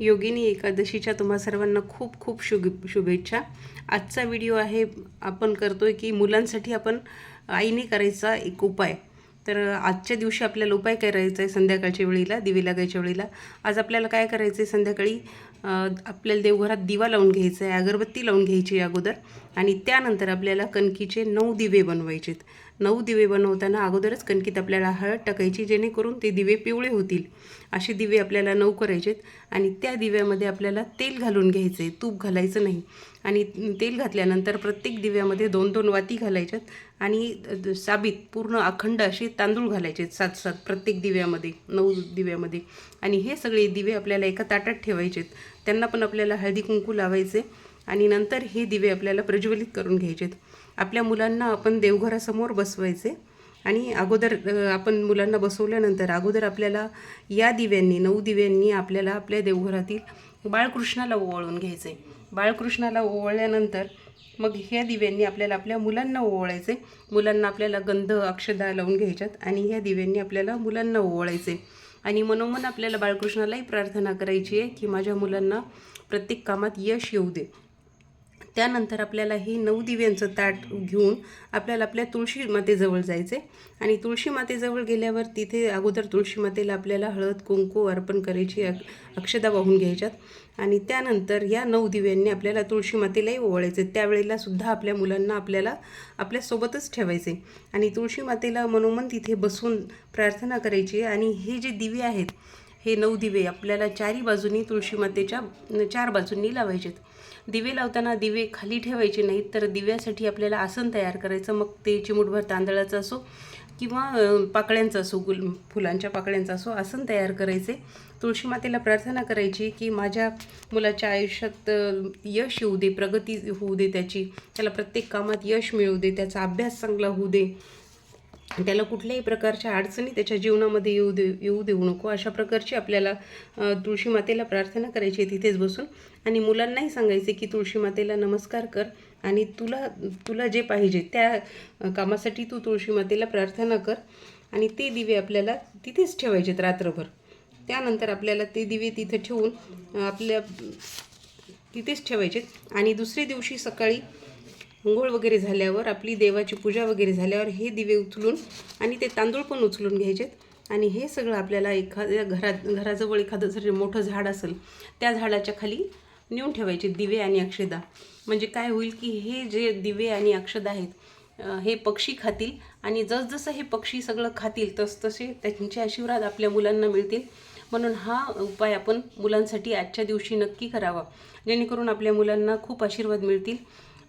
योगिनी एकादशीच्या तुम्हा सर्वांना खूप खूप शुभ शुभेच्छा. आजचा व्हिडिओ आहे आपण करतो आहे की मुलांसाठी आपण आईने करायचा एक उपाय. तर आजच्या दिवशी आपल्याला उपाय करायचा आहे संध्याकाळच्या वेळेला दिवे लागायच्या वेळेला. आज आपल्याला काय करायचं आहे संध्याकाळी आपल्याला देवघरात दिवा लावून घ्यायचा आहे अगरबत्ती लावून घ्यायची आहे अगोदर. आणि त्यानंतर आपल्याला कणकीचे नऊ दिवे बनवायचेत. नऊ दिवे बनवताना अगोदरच कणकीत आपल्याला हळद टाकायची जेणेकरून ते दिवे पिवळे होतील. असे दिवे आपल्याला नऊ करायचेत आणि त्या दिव्यामध्ये आपल्याला तेल घालून घ्यायचं आहे तूप घालायचं नाही. आणि तेल घातल्यानंतर प्रत्येक दिव्यामध्ये दोन दोन वाती घालायच्यात आणि साबित साबीत पूर्ण अखंड असे तांदूळ घालायचे सात सात प्रत्येक दिव्यामध्ये नऊ दिव्यामध्ये. आणि हे सगळे दिवे आपल्याला एका ताटात ठेवायचेत. त्यांना पण आपल्याला हळदी कुंकू लावायचे आणि नंतर हे दिवे आपल्याला प्रज्वलित करून घ्यायचेत. आपल्या मुलांना आपण देवघरासमोर बसवायचे आणि अगोदर आपण मुलांना बसवल्यानंतर अगोदर आपल्याला या दिव्यांनी नऊ दिव्यांनी आपल्याला आपल्या देवघरातील बाळकृष्णाला ओवाळून घ्यायचे. बाळकृष्णाला ओवाळल्यानंतर मग ह्या दिव्यांनी आपल्याला आपल्या मुलांना ओवाळायचे. मुलांना आपल्याला गंध अक्षदा लावून घ्यायच्यात आणि ह्या दिव्यांनी आपल्याला मुलांना ओवाळायचे. आणि मनोमन आपल्याला बाळकृष्णालाही प्रार्थना करायची आहे की माझ्या मुलांना प्रत्येक कामात यश येऊ दे. त्यानंतर आपल्याला हे नऊ दिव्यांचं ताट घेऊन आपल्याला आपल्या तुळशी मातेजवळ जायचे आणि तुळशी मातेजवळ गेल्यावर तिथे अगोदर तुळशी मातेला आपल्याला हळद कुंकू अर्पण करायची अक अक्षदा वाहून घ्यायच्यात. आणि त्यानंतर या नऊ दिव्यांनी आपल्याला तुळशी मातेलाही ओवाळायचे त्यावेळेला सुद्धा आपल्या मुलांना आपल्याला आपल्यासोबतच ठेवायचे आणि तुळशी मातेला मनोमन तिथे बसून प्रार्थना करायची. आणि हे जे दिवे आहेत हे नऊ दिवे आपल्याला चारी बाजूनी तुळशी मातेच्या चार बाजूंनी लावायचेत. दिवे लावताना दिवे खाली ठेवायचे नाहीत तर दिव्यासाठी आपल्याला आसन तयार करायचं. मग ते चिमुटभर तांदळाचं असो किंवा पाकळ्यांचं असो गुल फुलांच्या पाकळ्यांचं असो आसन तयार करायचे. तुळशी मातेला प्रार्थना करायची की माझ्या मुलाच्या आयुष्यात यश येऊ दे प्रगती होऊ दे त्याची. त्याला प्रत्येक कामात यश मिळू दे त्याचा अभ्यास चांगला होऊ दे. त्याला कुठल्याही प्रकारच्या अडचणी त्याच्या जीवनामध्ये येऊ दे येऊ देऊ नको. अशा प्रकारची आपल्याला तुळशी मातेला प्रार्थना करायची आहे तिथेच बसून. आणि मुलांनाही सांगायचे की तुळशी मातेला नमस्कार कर आणि तुला तुला जे पाहिजे त्या कामासाठी तू तुळशी मातेला प्रार्थना कर आणि ते दिवे आपल्याला तिथेच ठेवायचेत रात्रभर. त्यानंतर आपल्याला ते दिवे तिथे ठेवून आपल्या तिथेच ठेवायचेत. आणि दुसऱ्या दिवशी सकाळी अंघोळ वगैरे झाल्यावर आपली देवाची पूजा वगैरे झाल्यावर हे दिवे उचलून आणि ते तांदूळ पण उचलून घ्यायचेत. आणि हे सगळं आपल्याला एखाद्या घरात घराजवळ एखादं जर मोठं झाड असेल त्या झाडाच्या खाली नेऊन ठेवायचे दिवे आणि अक्षदा. म्हणजे काय होईल की हे जे दिवे आणि अक्षदा आहेत हे पक्षी खातील आणि जसजसं हे पक्षी सगळं खातील तसतसे त्यांचे आशीर्वाद आपल्या मुलांना मिळतील. म्हणून हा उपाय आपण मुलांसाठी आजच्या दिवशी नक्की करावा. जेणेकरून आपल्या मुलांना खूप आशीर्वाद मिळतील.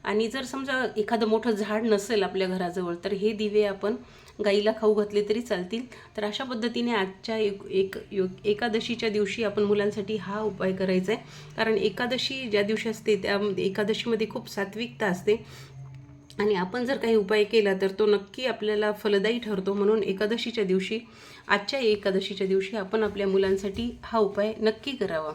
आणि जर समजा एखादं मोठं झाड नसेल आपल्या घराजवळ तर हे दिवे आपण गाईला खाऊ घातले तरी चालतील. तर अशा पद्धतीने आजच्या एक एक यो- एकादशीच्या दिवशी आपण मुलांसाठी हा उपाय करायचा आहे कारण एकादशी ज्या दिवशी असते त्या एकादशीमध्ये खूप सात्विकता असते. आणि आपण जर काही उपाय केला तर तो नक्की आपल्याला फलदायी ठरतो. म्हणून एकादशीच्या दिवशी आजच्या एकादशीच्या दिवशी आपण आपल्या मुलांसाठी हा उपाय नक्की करावा.